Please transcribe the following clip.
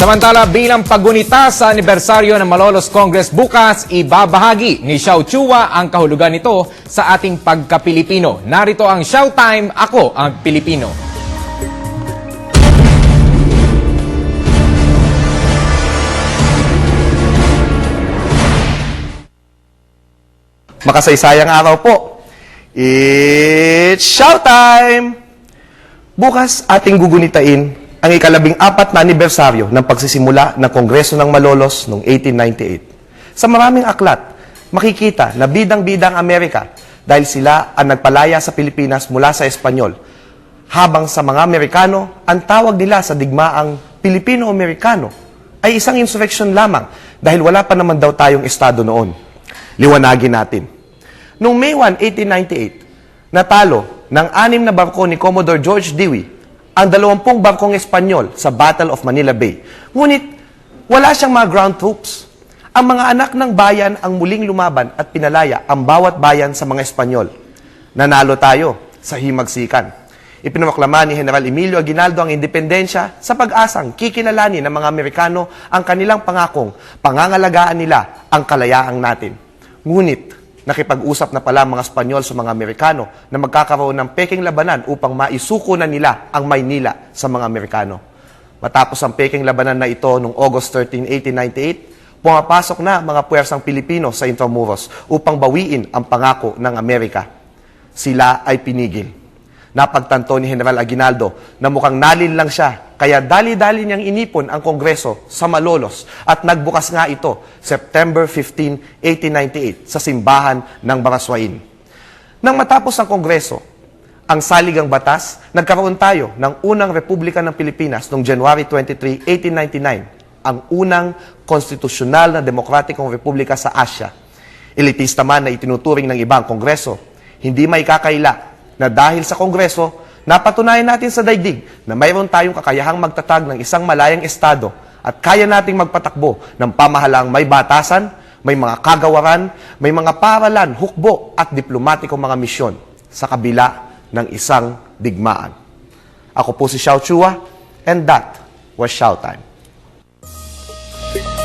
Samantala, bilang pagunita sa anibersaryo ng Malolos Congress bukas, ibabahagi ni Xiao Chua ang kahulugan nito sa ating pagka-Pilipino. Narito ang Showtime, Ako ang Pilipino. Makasaysayang araw po. It's showtime! Bukas ating gugunitain ang ikalabing apat na anibersaryo ng pagsisimula ng Kongreso ng Malolos noong 1898. Sa maraming aklat, makikita na bidang-bidang Amerika dahil sila ang nagpalaya sa Pilipinas mula sa Espanyol. Habang sa mga Amerikano, ang tawag nila sa digmaang Pilipino-Amerikano ay isang insurrection lamang dahil wala pa naman daw tayong estado noon. Liwanagin natin. Noong May 1, 1898, natalo ng anim na barko ni Commodore George Dewey ang dalawampung barkong Espanyol sa Battle of Manila Bay. Ngunit, wala siyang mga ground troops. Ang mga anak ng bayan ang muling lumaban at pinalaya ang bawat bayan sa mga Espanyol. Nanalo tayo sa himagsikan. Ipinawaklama ni General Emilio Aguinaldo ang independensya sa pag-asang kikilalanin ng mga Amerikano ang kanilang pangakong pangangalagaan nila ang kalayaan natin. Ngunit, nakipag-usap na pala mga Espanyol sa mga Amerikano na magkakaroon ng peking labanan upang maisuko na nila ang Maynila sa mga Amerikano. Matapos ang peking labanan na ito noong August 13, 1898, pumapasok na mga puwersang Pilipino sa Intramuros upang bawiin ang pangako ng Amerika. Sila ay pinigil. Napagtanto ni General Aguinaldo na mukhang nalil lang siya, kaya dali-dali niyang inipon ang Kongreso sa Malolos at nagbukas nga ito September 15, 1898 sa simbahan ng Baraswain. Nang matapos ang Kongreso, ang saligang batas, nagkaroon tayo ng unang Republika ng Pilipinas noong January 23, 1899, ang unang konstitusyonal na demokratikong republika sa Asya. Elitista man na itinuturing ng ibang kongreso, hindi may kakaila na dahil sa kongreso, napatunayan natin sa daigdig na mayroon tayong kakayahang magtatag ng isang malayang estado at kaya nating magpatakbo ng pamahalaang may batasan, may mga kagawaran, may mga paralan, hukbo at diplomatikong mga misyon sa kabila ng isang digmaan. Ako po si Xiao Chua and that was Xiao Time.